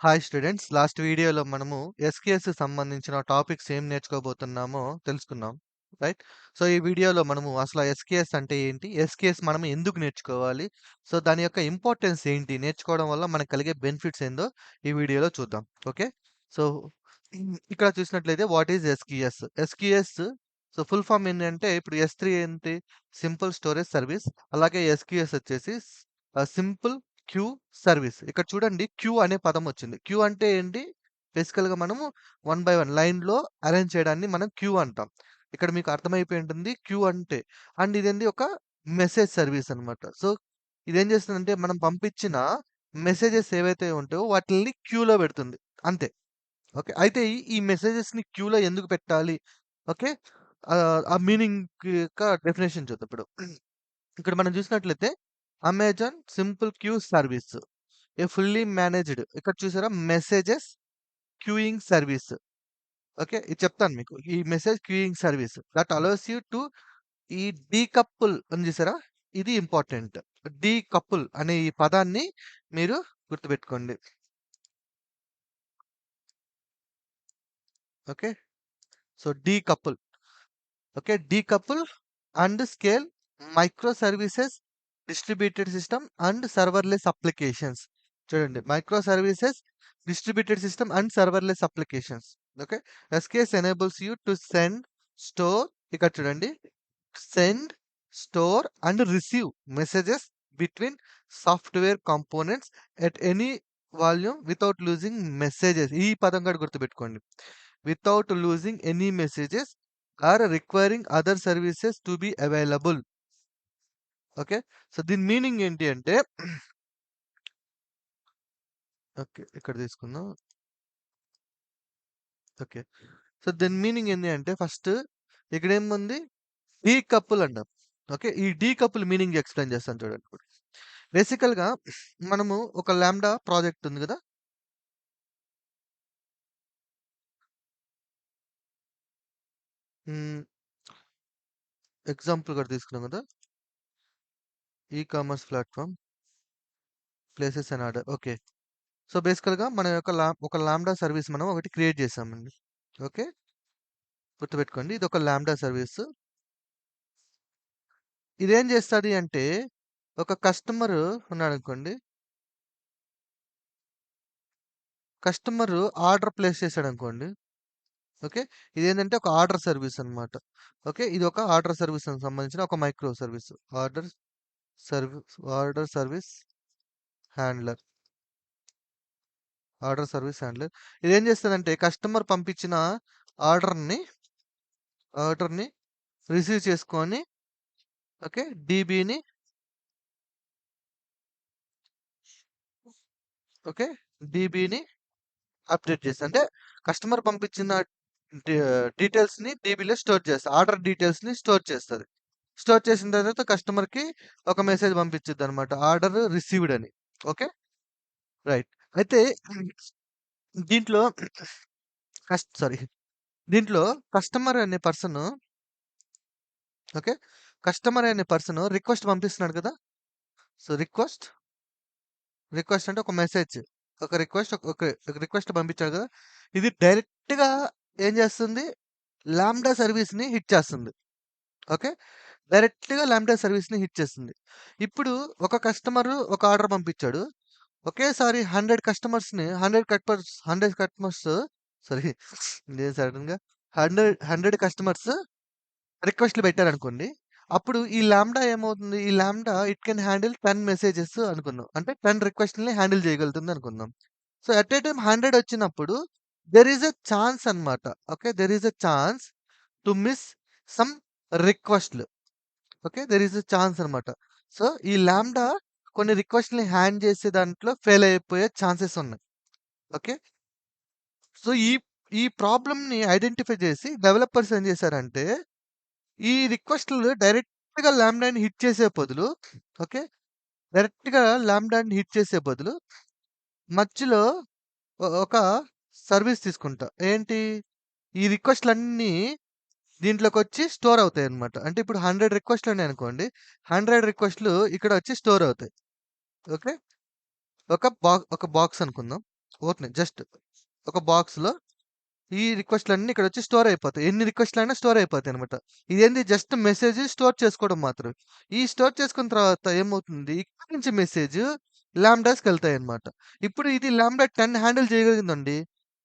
Hi students. Last వీడియోలో మనము ఎస్కేఎస్కి సంబంధించిన టాపిక్స్ ఏం నేర్చుకోబోతున్నామో తెలుసుకున్నాం. రైట్? సో, ఈ వీడియోలో మనము అసల ఎస్కేఎస్ అంటే ఏంటి? ఎస్కేఎస్ మనం ఎందుకు నేర్చుకోవాలి? సో, దాని యొక్క ఇంపార్టెన్స్ ఏంటి? నేర్చుకోవడం వల్ల మనకు కలిగే బెనిఫిట్స్ ఏందో ఈ వీడియోలో చూద్దాం. ఓకే. సో, ఇక్కడ చూసినట్లయితే what is SKS SQS so, full form ఏంటంటే ఇప్పుడు ఎస్3 ఏంటి? Simple storage service. అలాగే ఎస్‌క్యూఎస్ వచ్చేసి సింపుల్ క్యూ సర్వీస్. ఇక్కడ చూడండి క్యూ అనే పదం వచ్చింది. క్యూ అంటే ఏంటి? బేసికల్‌గా మనము వన్ బై వన్ లైన్‌లో అరేంజ్ చేయడాన్ని మనం క్యూ అంటాం. ఇక్కడ మీకు అర్థమైపోయి ఉంటుంది క్యూ అంటే. అండ్ ఇదేంది ఒక మెసేజ్ సర్వీస్ అన్నమాట. సో, ఇదేం చేస్తుందంటే మనం పంపించిన మెసేజెస్ ఏవైతే ఉంటాయో వాటిల్ని క్యూలో పెడుతుంది. అంతే. ఓకే. అయితే ఈ మెసేజెస్‌ని క్యూలో ఎందుకు పెట్టాలి? ఓకే. ఆ మీనింగ్ యొక్క డెఫినేషన్ చూద్దాం ఇప్పుడు. ఇక్కడ మనం చూసినట్లయితే Amazon simple queue service. A fully managed ఇక్కడ చూసారా మెసేజెస్ క్యూయింగ్ సర్వీస్. ఓకే. ఇది చెప్తాను మీకు. ఈ message queuing service that allows you to ఈ డీ కప్పుల్ అని చూసారా? ఇది ఇంపార్టెంట్. డీకపుల్ అనే ఈ పదాన్ని మీరు గుర్తుపెట్టుకోండి. Okay. So, decouple. Okay. Decouple and scale micro services, distributed system and serverless applications. చూడండి micro services, distributed system and serverless applications. Okay. SQS enables you to send, store ఇక్కడ చూడండి. Send, store and receive messages between software components at any volume without losing messages. ఈ పదం కూడా గుర్తుపెట్టుకోండి. Without losing any messages or requiring other services to be available. Okay. So, దీని meaning ఏంటి అంటే okay. ఇక్కడ తీసుకుందాం. ఓకే. సో, దీని మీనింగ్ ఏంటి అంటే ఫస్ట్ ఇక్కడ ఏముంది ఈ కప్పులు అన్నాం. ఓకే. ఈ డీకపుల్ మీనింగ్ ఎక్స్‌ప్లెయిన్ చేస్తాను చూడండి ఇప్పుడు. బేసికల్‌గా మనము ఒక ల్యాండా ప్రాజెక్ట్ ఉంది కదా! ఎగ్జాంపుల్ కూడా తీసుకున్నాం కదా! E commerce places and order. Okay. So, బేసికల్‌గా మన యొక్క లా ఒక లాంబ్డా సర్వీస్ మనం ఒకటి క్రియేట్ చేసామండి. ఓకే. గుర్తుపెట్టుకోండి. ఇది ఒక లాంబ్డా సర్వీస్. ఇదేం చేస్తుంది అంటే ఒక కస్టమర్ ఉన్నాడు అనుకోండి కస్టమర్ ఆర్డర్ ప్లేస్ చేసాడనుకోండి. ఓకే. ఇదేంటంటే ఒక ఆర్డర్ సర్వీస్ అనమాట ఓకే. ఇది ఒక ఆర్డర్ సర్వీస్‌కి సంబంధించిన ఒక micro service. Order service order service handler. Order service handler. ఇదేం చేస్తుందంటే కస్టమర్ పంపించిన ఆర్డర్‌ని ఆర్డర్‌ని రిసీవ్ చేసుకొని ఓకే. డీబీని ఓకే. డీబీని అప్డేట్ చేస్తది. అంటే కస్టమర్ పంపించిన డీటెయిల్స్‌ని డీబీలో స్టోర్ చేస్తది. ఆర్డర్ డీటెయిల్స్‌ని స్టోర్ చేస్తుంది స్టోర్ చేసిన తర్వాత కస్టమర్‌కి ఒక మెసేజ్ పంపించిద్దన్నమాట. ఆర్డర్ రిసీవ్డ్ అని. ఓకే. రైట్. అయితే దీంట్లో కస్ సారీ. దీంట్లో కస్టమర్ అనే పర్సన్ ఓకే. కస్టమర్ అనే పర్సన్ రిక్వెస్ట్ పంపిస్తున్నాడు కదా! సో, రిక్వెస్ట్ రిక్వెస్ట్ అంటే ఒక మెసేజ్. ఒక రిక్వెస్ట్ ఒక రిక్వెస్ట్ పంపించాడు కదా! ఇది డైరెక్ట్‌గా ఏం చేస్తుంది? లాంబ్డా సర్వీస్‌ని హిట్ చేస్తుంది. ఓకే. డైరెక్ట్‌గా లాంబ్డా సర్వీస్‌ని హిట్ చేస్తుంది. ఇప్పుడు ఒక కస్టమర్ ఒక ఆర్డర్ పంపించాడు. ఒకేసారి 100 కస్టమర్స్‌ని 100 కట్మర్స్ 100 కస్టమర్స్ సారీ ఇదేం సడెన్‌గా 100 100 కస్టమర్స్ రిక్వెస్ట్‌లు పెట్టారనుకోండి. అప్పుడు ఈ లాంబ్డా ఏమవుతుంది? ఈ Lambda it can handle 10 messages అనుకుందాం. అంటే టెన్ రిక్వెస్ట్ని హ్యాండిల్ చేయగలుగుతుంది అనుకుందాం. సో, అట్ ఏ టైమ్ 100 వచ్చినప్పుడు దెర్ ఈస్ ఎ ఛాన్స్ అన్నమాట. Okay. There is a chance to miss some రిక్వెస్ట్‌లు. ఓకే. దెర్ ఈస్ ఛాన్స్ అనమాట సో, ఈ ల్యాండా కొన్ని రిక్వెస్ట్ని హ్యాండ్ చేసే దాంట్లో ఫెయిల్ అయిపోయే ఛాన్సెస్ ఉన్నాయి. ఓకే. సో, ఈ ఈ ప్రాబ్లమ్‌ని ఐడెంటిఫై చేసి డెవలపర్స్ ఏం చేశారంటే ఈ రిక్వెస్ట్‌లు డైరెక్ట్‌గా ల్యాండాని హిట్ చేసే బదులు ఓకే. డైరెక్ట్‌గా ల్యాండాని హిట్ చేసే బదులు మధ్యలో ఒక సర్వీస్ తీసుకుంటా. ఏంటి? ఈ రిక్వెస్ట్‌లన్నీ దీంట్లోకి వచ్చి స్టోర్ అవుతాయన్నమాట. అంటే ఇప్పుడు 100 రిక్వెస్ట్‌లు ఉన్నాయనుకోండి. 100 రిక్వెస్ట్‌లు ఇక్కడ వచ్చి స్టోర్ అవుతాయి. ఓకే. ఒక బా ఒక బాక్స్ అనుకుందాం. ఓకే జస్ట్ ఒక బాక్స్‌లో ఈ రిక్వెస్ట్‌లన్నీ ఇక్కడొచ్చి స్టోర్ అయిపోతాయి. ఎన్ని రిక్వెస్ట్‌లైనా స్టోర్ అయిపోతాయనమాట. ఇదేంది జస్ట్ మెసేజ్ స్టోర్ చేసుకోవడం మాత్రమే. ఈ స్టోర్ చేసుకున్న తర్వాత ఏమవుతుంది, ఇక్కడి నుంచి మెసేజ్ లాంబ్డాస్‌కెళ్తాయన్నమాట. ఇప్పుడు ఇది లాంబ్డా 10 హ్యాండిల్ చేయగలిగిందండి.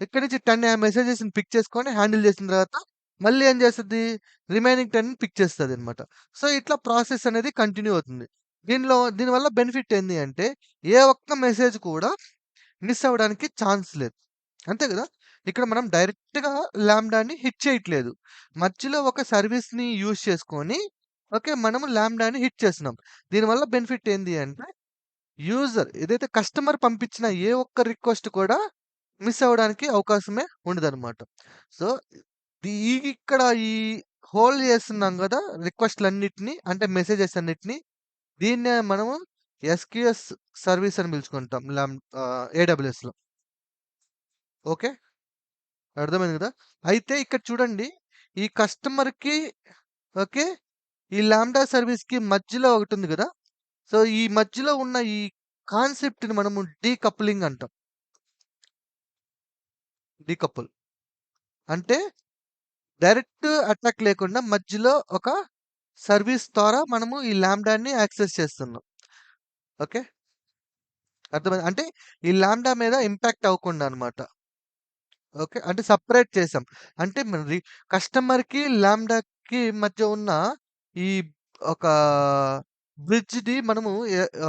ఇక్కడి నుంచి 10 మెసేజెస్‌ని పిక్ చేసుకొని హ్యాండిల్ చేసిన తర్వాత మళ్ళీ ఏం చేస్తుంది రిమైనింగ్ 10 పిక్ చేస్తుంది అనమాట సో, ఇట్లా ప్రాసెస్ అనేది కంటిన్యూ అవుతుంది. దీనిలో దీనివల్ల బెనిఫిట్ ఏంది అంటే, ఏ ఒక్క మెసేజ్ కూడా మిస్ అవ్వడానికి ఛాన్స్ లేదు. అంతే కదా ఇక్కడ మనం డైరెక్ట్‌గా ల్యాండాని హిట్ చేయట్లేదు. మధ్యలో ఒక సర్వీస్‌ని యూజ్ చేసుకొని ఓకే. మనము ల్యాండాని హిట్ చేస్తున్నాం. దీనివల్ల బెనిఫిట్ ఏంది అంటే, యూజర్ ఏదైతే కస్టమర్ పంపించిన ఏ ఒక్క రిక్వెస్ట్ కూడా మిస్ అవ్వడానికి అవకాశమే ఉండదనమాట. సో, ఈ ఇక్కడ ఈ హోల్డ్ చేస్తున్నాం గదా! రిక్వెస్ట్‌లన్నిటిని అంటే మెసేజెస్ అన్నిటిని దీన్నే మనము ఎస్‌క్యూఎస్ సర్వీస్ అని పిలుచుకుంటాం. లాం ఆహ్, ఏడబ్ల్యూఎస్‌లో. ఓకే. అర్థమైంది గదా! అయితే ఇక్కడ చూడండి. ఈ కస్టమర్‌కి ఓకే. ఈ లాంబ్డా సర్వీస్‌కి మధ్యలో ఒకటుంది గదా! సో, ఈ మధ్యలో ఉన్న ఈ కాన్సెప్ట్‌ని మనము డీకప్లింగ్ అంటాం. డీకపుల్. అంటే డైరెక్ట్ అటాక్ లేకుండా మధ్యలో ఒక సర్వీస్ ద్వారా మనము ఈ ల్యాండాని యాక్సెస్ చేస్తున్నాం. ఓకే. అర్థమైంది అంటే ఈ ల్యాండా మీద ఇంపాక్ట్ అవ్వకుండా అనమాట ఓకే. అంటే సపరేట్ చేసాం. అంటే కస్టమర్‌కి, ల్యాండాకి మధ్య ఉన్న ఈ ఒక బ్రిడ్జ్‌ని మనము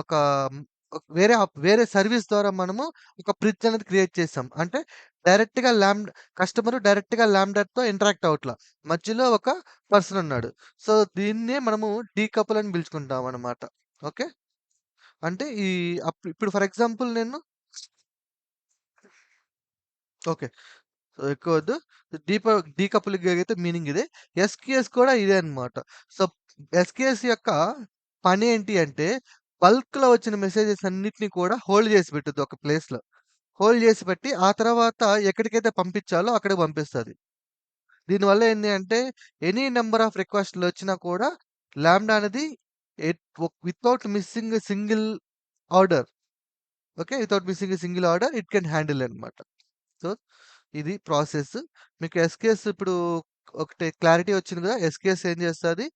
ఒక వేరే వేరే సర్వీస్ ద్వారా మనము ఒక బ్రిడ్జ్ అనేది క్రియేట్ చేసాం. అంటే డైరెక్ట్‌గా ల్యామ్ కస్టమర్ డైరెక్ట్‌గా లాంబ్డాతో ఇంటరాక్ట్ అవట్లా మధ్యలో ఒక పర్సన్ ఉన్నాడు. సో, దీన్నే మనము డీకపుల్ అని పిలుచుకుంటాం అన్నమాట. ఓకే. అంటే ఈ అప్ ఇప్పుడు ఫర్ ఎగ్జాంపుల్ నేను ఓకే. సో, ఎక్కువ వద్దు. డీప డీకపులింగ్ అయితే మీనింగ్ ఇదే. ఎస్కేఎస్ కూడా ఇదే అన్నమాట. సో, ఎస్కేఎస్ యొక్క పని ఏంటి అంటే బల్క్‌లో వచ్చిన మెసేజెస్ అన్నిటిని కూడా హోల్డ్ చేసి పెట్టద్దు ఒక ప్లేస్‌లో. హోల్డ్ చేసి పెట్టి ఆ తర్వాత ఎక్కడికైతే పంపించాలో అక్కడికి పంపిస్తుంది దీనివల్ల ఏంటి అంటే ఎనీ నెంబర్ ఆఫ్ రిక్వెస్ట్‌లొచ్చినా కూడా ల్యాండా అనేది without missing single order okay. Without missing single order it can handle అనమాట సో, ఇది ప్రాసెస్. మీకు ఎస్కేస్ ఇప్పుడు ఒకటి క్లారిటీ వచ్చింది కదా ఎస్కేస్ ఏం చేస్తుంది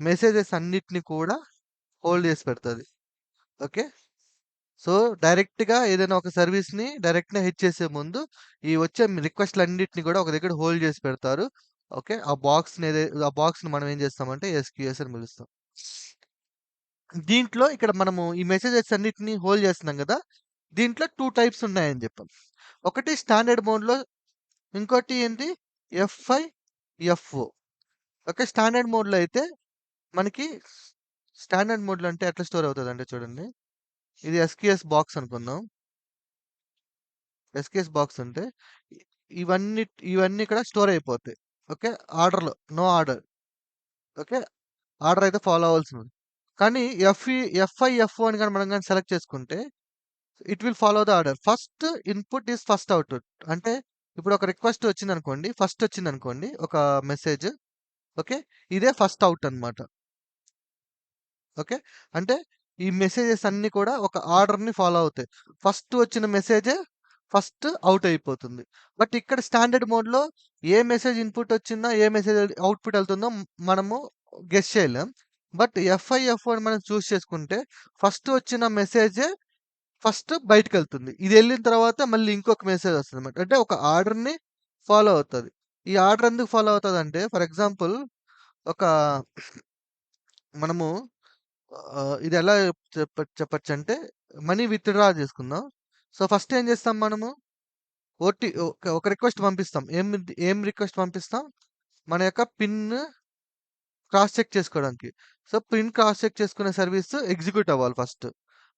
మెసేజెస్ అన్నిటిని కూడా హోల్డ్ చేసి పెడుతుంది ఓకే. సో, డైరెక్ట్‌గా ఏదైనా ఒక సర్వీస్‌ని డైరెక్ట్‌గా హిట్ చేసే ముందు ఈ వచ్చే రిక్వెస్ట్లన్నింటినీ కూడా ఒక దగ్గర హోల్డ్ చేసి పెడతారు. ఓకే. ఆ బాక్స్‌ని ఏదై ఆ బాక్స్‌ని మనం ఏం చేస్తామంటే ఎస్‌క్యూఎస్ అని పిలుస్తాం. దీంట్లో ఇక్కడ మనము ఈ మెసేజెస్ అన్నిటిని హోల్డ్ చేస్తున్నాం కదా దీంట్లో టూ టైప్స్ ఉన్నాయని చెప్పాం. ఒకటి స్టాండర్డ్ మోడ్‌లో ఇంకోటి ఏంటి ఎఫ్ఐ, ఎఫ్ఓ. ఓకే. స్టాండర్డ్ మోడ్‌లో అయితే మనకి స్టాండర్డ్ మోడ్‌లో అంటే ఎట్లా స్టోర్ అవుతదంటే చూడండి. ఇది ఎస్కేఎస్ బాక్స్ అనుకుందాం. ఎస్కేఎస్ బాక్స్ అంటే ఇవన్నీ ఇవన్నీ ఇక్కడ స్టోర్ అయిపోతాయి. ఓకే. ఆర్డర్‌లో నో ఆర్డర్. ఓకే. ఆర్డర్ అయితే ఫాలో అవ్వాల్సింది. కానీ ఎఫ్‌ఈ ఎఫ్ఐ, ఎఫ్ఓ అని కానీ మనం కానీ సెలెక్ట్ చేసుకుంటే it will follow the order. First input is first output అంటే ఇప్పుడు ఒక రిక్వెస్ట్ వచ్చింది అనుకోండి ఫస్ట్ వచ్చింది అనుకోండి ఒక మెసేజ్. ఓకే. ఇదే ఫస్ట్ అవుట్ అనమాట ఓకే. అంటే ఈ మెసేజెస్ అన్నీ కూడా ఒక ఆర్డర్‌ని ఫాలో అవుతాయి. ఫస్ట్ వచ్చిన మెసేజే ఫస్ట్ అవుట్ అయిపోతుంది. బట్ ఇక్కడ స్టాండర్డ్ మోడ్‌లో ఏ మెసేజ్ ఇన్‌పుట్ వచ్చిందో ఏ మెసేజ్ అవుట్పుట్ వెళ్తుందో మనము గెస్ చేయలేం. బట్ ఎఫ్ఐఎఫ్ఓ అని మనం చూస్ చేసుకుంటే ఫస్ట్ వచ్చిన మెసేజే ఫస్ట్ బయటికెళ్తుంది. ఇది వెళ్ళిన తర్వాత మళ్ళీ ఇంకొక మెసేజ్ వస్తదన్నమాట. అంటే ఒక ఆర్డర్‌ని ఫాలో అవుతుంది ఈ ఆర్డర్ ఎందుకు ఫాలో అవుతుంది అంటే ఫర్ ఎగ్జాంపుల్ ఒక మనము ఆహ్, ఇది ఎలా చెప్ప చెప్పొచ్చంటే మనీ విత్‌డ్రా చేసుకుందాం. సో, ఫస్ట్ ఏం చేస్తాం మనము? ఓటీ ఒక ఒక రిక్వెస్ట్ పంపిస్తాం. ఏం ఏం రిక్వెస్ట్ పంపిస్తాం? మన యొక్క పిన్ క్రాస్ చెక్ చేసుకోవడానికి. సో, పిన్ క్రాస్ చెక్ చేసుకునే సర్వీస్ ఎగ్జిక్యూట్ అవ్వాలి ఫస్ట్.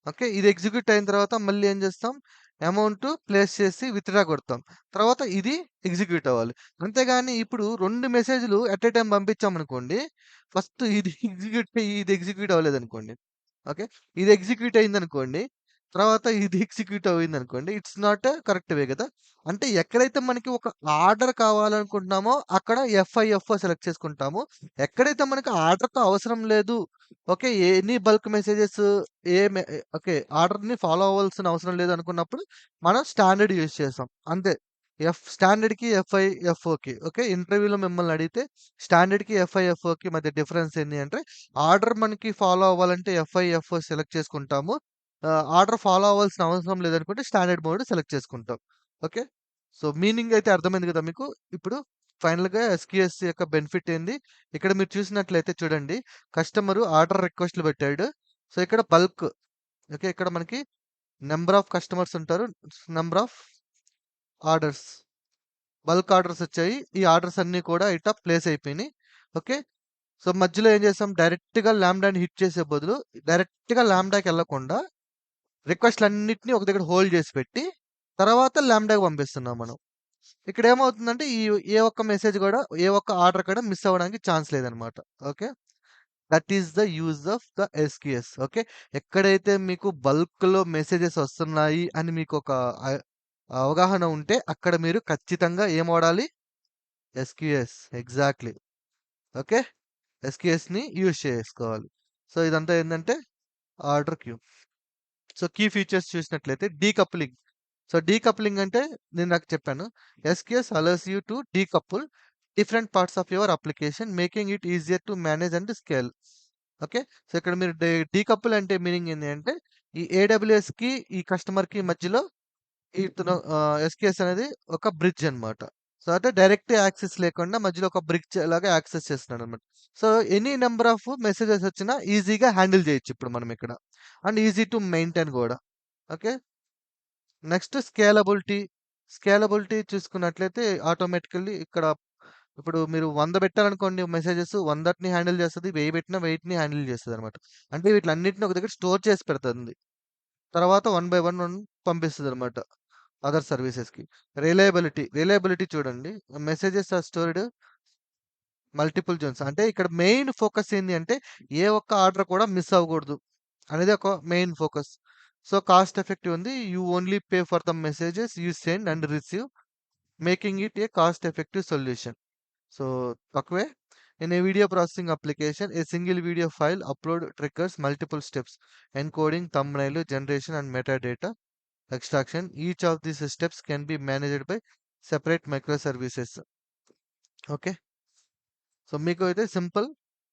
ఓకే. ఇది ఎగ్జిక్యూట్ అయిన తర్వాత మళ్ళీ ఏం చేస్తాం? అమౌంట్ ప్లేస్ చేసి విత్‌డ్రా కొడతాం. తర్వాత ఇది ఎగ్జిక్యూట్ అవ్వాలి. అంతేగాని ఇప్పుడు రెండు మెసేజ్‌లు అట్ ఎ టైం పంపించామనుకోండి. ఫస్ట్ ఇది ఎగ్జిక్యూట్ ఇది ఎగ్జిక్యూట్ అవ్వలేదు అనుకోండి ఓకే. ఇది ఎగ్జిక్యూట్ అయిందనుకోండి. తర్వాత ఇది ఎగ్జిక్యూట్ అయిందనుకోండి. ఇట్స్ నాట్ కరెక్ట్ వే కదా అంటే ఎక్కడైతే మనకి ఒక ఆర్డర్ కావాలనుకుంటున్నామో అక్కడ ఎఫ్ఐఎఫ్ఓ సెలెక్ట్ చేసుకుంటాము. ఎక్కడైతే మనకి ఆర్డర్‌తో అవసరం లేదు. ఓకే. ఎనీ బల్క్ మెసేజెస్ ఏ ఓకే. ఆర్డర్‌ని ఫాలో అవ్వాల్సిన అవసరం లేదు అనుకున్నప్పుడు మనం స్టాండర్డ్ యూజ్ చేస్తాం. అంతే. ఎఫ్ స్టాండర్డ్‌కి, ఎఫ్ఐఎఫ్ఓకి ఓకే. ఇంటర్వ్యూలో మిమ్మల్ని అడిగితే స్టాండర్డ్‌కి, ఎఫ్ఐఎఫ్ఓకి మధ్య డిఫరెన్స్ ఏంటి అంటే ఆర్డర్ మనకి ఫాలో అవ్వాలంటే ఎఫ్ఐఎఫ్ఓ సెలెక్ట్ చేసుకుంటాము. ఆర్డర్ ఫాలో అవ్వాల్సిన అవసరం లేదనుకుంటే స్టాండర్డ్ మోడ్ సెలెక్ట్ చేసుకుంటాం. ఓకే. సో, మీనింగ్ అయితే అర్థమైంది కదా మీకు. ఇప్పుడు ఫైనల్‌గా ఎస్‌క్యూఎస్ యొక్క బెనిఫిట్ ఏంది? ఇక్కడ మీరు చూసినట్లయితే చూడండి. కస్టమరు ఆర్డర్ రిక్వెస్ట్‌లు పెట్టాడు. సో, ఇక్కడ బల్క్ ఓకే. ఇక్కడ మనకి నెంబర్ ఆఫ్ కస్టమర్స్ ఉంటారు. Number of orders. Bulk orders వచ్చాయి. ఈ ఆర్డర్స్ అన్నీ కూడా ఇట్లా ప్లేస్ అయిపోయినాయి. ఓకే. సో, మధ్యలో ఏం చేస్తాం డైరెక్ట్‌గా ల్యాండాని హిట్ చేసే బదులు డైరెక్ట్‌గా రిక్వెస్ట్లు అన్నింటినీ ఒక దగ్గర హోల్డ్ చేసి పెట్టి తర్వాత ల్యాండాకి పంపిస్తున్నాం మనం. ఇక్కడ ఏమవుతుందంటే ఈ ఏ ఒక్క మెసేజ్ కూడా ఏ ఒక్క ఆర్డర్ కూడా మిస్ అవ్వడానికి ఛాన్స్ లేదనమాట. Okay. That is the use of the SQS. Okay. ఎక్కడైతే మీకు బల్క్‌లో మెసేజెస్ వస్తున్నాయి అని మీకు ఒక అవగాహన ఉంటే అక్కడ మీరు ఖచ్చితంగా ఏం వాడాలి? ఎస్‌క్యూఎస్. ఎగ్జాక్ట్‌లీ. ఓకే. ఎస్‌క్యూఎస్‌ని యూజ్ చేసుకోవాలి. సో, ఇదంతా ఏంటంటే order queue. So, key features చూసినట్లయితే డీకప్లింగ్. సో, డీకప్లింగ్ అంటే నేను ఇందాక చెప్పాను. SQS allows you to decouple different parts of your application making it easier to manage and scale. Okay. So, ఇక్కడ మీరు డే డీకపుల్ అంటే మీనింగ్ ఏంది అంటే ఈ ఏడబ్ల్యూఎస్‌కి ఈ కస్టమర్‌కి మధ్యలో ఇతను ఆహ్, ఎస్‌క్యూఎస్ అనేది ఒక బ్రిడ్జ్ అన్నమాట. సో, అంటే డైరెక్ట్ యాక్సెస్ లేకుండా మధ్యలో ఒక బ్రిక్ లాగా యాక్సెస్ చేస్తున్నాడు అనమాట so, any number of messages వచ్చినా ఈజీగా హ్యాండిల్ చేయొచ్చు ఇప్పుడు మనం ఇక్కడ. అండ్ ఈజీ టు మెయింటైన్ కూడా ఓకే. Next scalability. స్కేలబిలిటీ చూసుకున్నట్లయితే ఆటోమేటికల్లీ ఇక్కడ ఇప్పుడు మీరు వంద పెట్టారనుకోండి మెసేజెస్ 100ని హ్యాండిల్ చేస్తుంది వెయ్యి పెట్టినా 1000ని హ్యాండిల్ చేస్తుంది అనమాట అంటే వీటిలన్నిటిని ఒక దగ్గర స్టోర్ చేసి పెడుతుంది. తర్వాత వన్ బై వన్ వన్ అనమాట అదర్ సర్వీసెస్‌కి. రిలయబిలిటీ. రిలయబిలిటీ చూడండి. Messages are stored multiple zones. అంటే ఇక్కడ మెయిన్ ఫోకస్ ఏంది అంటే ఏ ఒక్క ఆర్డర్ కూడా మిస్ అవ్వకూడదు. అనేది ఒక main focus. So, cost effective ఉంది. You only pay for the messages you send and receive making it a cost effective solution. So, తక్కువే. In a video processing application a single video file upload triggers multiple steps encoding, thumbnail generation and metadata extraction. Each of these steps can be managed by separate micro services. Okay. So, మీకు అయితే simple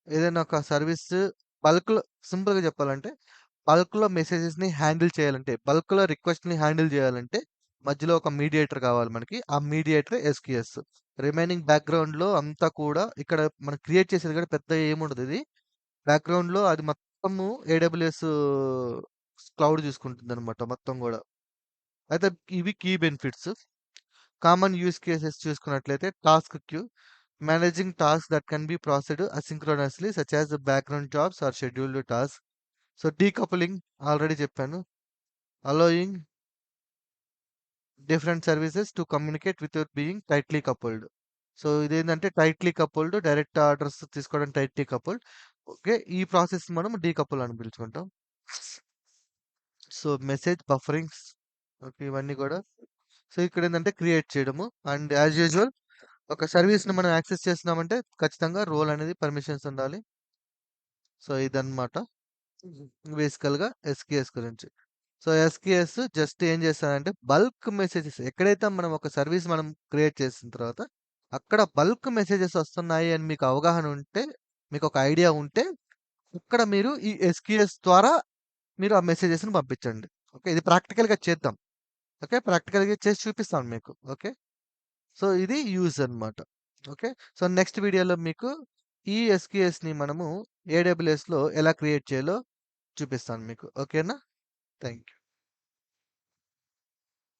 ఏదైనా ఒక service బల్క్‌లో సింపుల్‌గా చెప్పాలంటే బల్క్‌లో మెసేజెస్‌ని handle చేయాలంటే బల్క్‌లో రిక్వెస్ట్‌ని హ్యాండిల్ చేయాలంటే మధ్యలో ఒక మీడియేటర్ కావాలి మనకి. ఆ మీడియేటర్ ఎస్‌క్యూఎస్. రిమైనింగ్ బ్యాక్‌గ్రౌండ్‌లో అంతా కూడా ఇక్కడ మనం క్రియేట్ చేసేది కూడా పెద్ద ఏముండదు ఇది. బ్యాక్‌గ్రౌండ్‌లో అది మొత్తము ఏడబ్ల్యూఎస్ క్లౌడ్ చూసుకుంటుందనమాట మొత్తం కూడా అయితే ఇవి key benefits. Common use cases చూసుకున్నట్లయితే task queue. Managing task that can be processed asynchronously such as background jobs or scheduled task. So, decoupling already చెప్పాను. Allowing different services to communicate without being tightly coupled. So, ఇదేంటంటే tightly coupled direct orders తీసుకోవడం tightly coupled. Okay. ఈ process మనం decouple అని పిలుచుకుంటాం. So, message bufferings okay. ఇవన్నీ కూడా. So, ఇక్కడ ఏంటంటే క్రియేట్ చేయడము అండ్ యాస్ యూజువల్ ఒక సర్వీస్‌ని మనం యాక్సెస్ చేస్తున్నామంటే ఖచ్చితంగా రోల్ అనేది పర్మిషన్స్ ఉండాలి. సో, ఇదన్నమాట. బేసికల్‌గా ఎస్కేఎస్ గురించి. సో, ఎస్కేఎస్ జస్ట్ ఏం చేస్తానంటే బల్క్ మెసేజెస్ ఎక్కడైతే మనం ఒక సర్వీస్ మనం క్రియేట్ చేసిన తర్వాత అక్కడ బల్క్ మెసేజెస్ వస్తున్నాయి అని మీకు అవగాహన ఉంటే మీకు ఒక ఐడియా ఉంటే ఇక్కడ మీరు ఈ ఎస్కేఎస్ ద్వారా మీరు ఆ మెసేజెస్‌ని పంపించండి. ఓకే. ఇది ప్రాక్టికల్‌గా చేద్దాం. ఓకే. ప్రాక్టికల్‌గా చేసి చూపిస్తాను మీకు. ఓకే. సో, ఇది యూజ్ అన్నమాట. ఓకే. సో, నెక్స్ట్ వీడియోలో మీకు ఈ ఎస్‌క్యూఎస్‌ని మనము ఏడబ్ల్యూఎస్‌లో ఎలా క్రియేట్ చేయాలో చూపిస్తాను మీకు. ఓకేనా? Thank you.